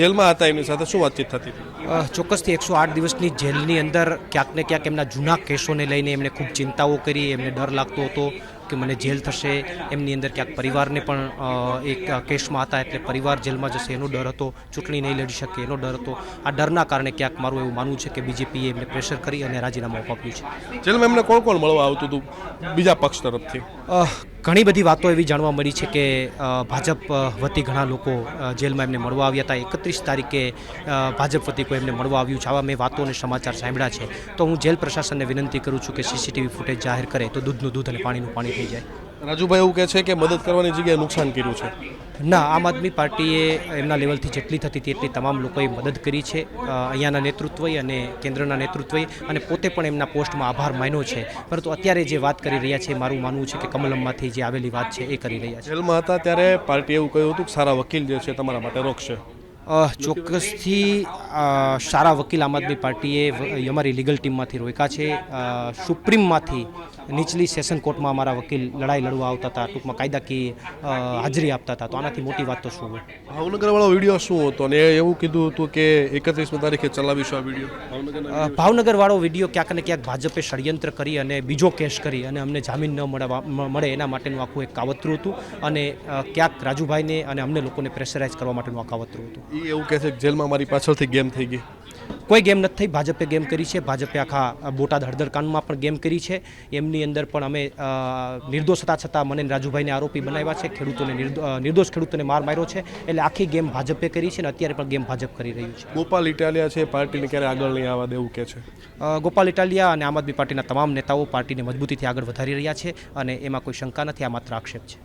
જેલમાં હતા એમની સાથે શું વાતચીત થતી હતી? ચોક્કસથી એકસો આઠ દિવસની જેલની અંદર ક્યાંક ને ક્યાંક એમના જૂના કેસોને લઈને એમને ખૂબ ચિંતાઓ કરી એમને ડર લાગતો હતો કે મને જેલ થશે. એમની અંદર ક્યાંક પરિવારને પણ એક કેસમાં હતા એટલે પરિવાર જેલમાં જશે એનો ડર હતો. ચૂંટણી નહીં લડી શકે એનો ડર હતો. આ ડરના કારણે ક્યાંક મારું એવું માનવું છે કે બીજેપીએ એમને પ્રેશર કરી અને રાજીનામું અપાવ્યું છે. જેલમાં એમને કોણ કોણ મળવા આવતું હતું? બીજા પક્ષ તરફથી. ઘણી બધી વાતો એવી જાણવા મળી છે કે ભાજપ વતી ઘણા લોકો જેલમાં એમને મળવા આવ્યા હતા. એકત્રીસ તારીખે ભાજપ વતી કોઈ એમને મળવા આવ્યું છે. આવા મેં વાતો અને સમાચાર સાંભળ્યા છે. તો હું જેલ પ્રશાસનને વિનંતી કરું છું કે સીસીટીવી ફૂટેજ જાહેર કરે તો દૂધનું દૂધ અને પાણીનું પાણી થઈ જાય. રાજુભાઈ એવું કહે છે કે મદદ કરવાની જગ્યાએ નુકસાન કર્યું છે. ના આમ આદમી પાર્ટીએ એમના લેવલથી જેટલી થતી હતી એટલી તમામ લોકોએ મદદ કરી છે. અહીંયાના નેતૃત્વએ અને કેન્દ્રના નેતૃત્વએ અને પોતે પણ એમના પોસ્ટમાં આભાર માન્યો છે. પરંતુ અત્યારે જે વાત કરી રહ્યા છે મારું માનવું છે કે કમલમમાંથી જે આવેલી વાત છે એ કરી રહ્યા છે. જેલમાં હતા ત્યારે પાર્ટી એવું કહ્યું હતું કે સારા વકીલ જે છે તમારા માટે રોકશે. ચોક્કસથી સારા વકીલ આમ આદમી પાર્ટીએ અમારી લીગલ ટીમમાંથી રોક્યા છે. સુપ્રીમમાંથી નીચલી સેશન કોર્ટમાં અમારા વકીલ લડાઈ લડવા આવતા હતા ટૂંકમાં કાયદાકીય હાજરી આપતા હતા. તો આનાથી મોટી વાત તો શું હોય? ભાવનગરવાળો વીડિયો શું હતો? અને એ એવું કીધું હતું કે એકત્રીસમી તારીખે ચલાવીશું આ વીડિયો. ભાવનગરવાળો વીડિયો ક્યાંક ને ક્યાંક ભાજપે ષડયંત્ર કરી અને બીજો કેસ કરી અને અમને જામીન ન મળવા મળે એના માટેનું આખું એક કાવતરું હતું. અને ક્યાંક રાજુભાઈને અને અમને લોકોને પ્રેશરાઇઝ કરવા માટેનું આ કાવતરું હતું. એ એવું કહે છે કે જેલમાં મારી પાછળથી ગેમ થઈ ગઈ. કોઈ ગેમ નથી થઈ. ભાજપે ગેમ કરી છે. ભાજપે આખા બોટાદ હળદર કાનમાં પણ ગેમ કરી છે. એમની અંદર પણ અમે નિર્દોષ હતા છતાં મને રાજુભાઈને આરોપી બનાવ્યા છે. ખેડૂતોને નિર્દો- નિર્દોષ ખેડૂતોને માર માર્યો છે. એટલે આખી ગેમ ભાજપે કરી છે અને અત્યારે પણ ગેમ ભાજપ કરી રહ્યું છે. ગોપાલ ઇટાલિયા છે. પાર્ટીને ક્યારે આગળ નહીં આવવા દેવું કે છે? ગોપાલ ઇટાલિયા અને આમ આદમી પાર્ટીના તમામ નેતાઓ પાર્ટીને મજબૂતીથી આગળ વધારી રહ્યા છે અને એમાં કોઈ શંકા નથી. આ માત્ર આક્ષેપ છે.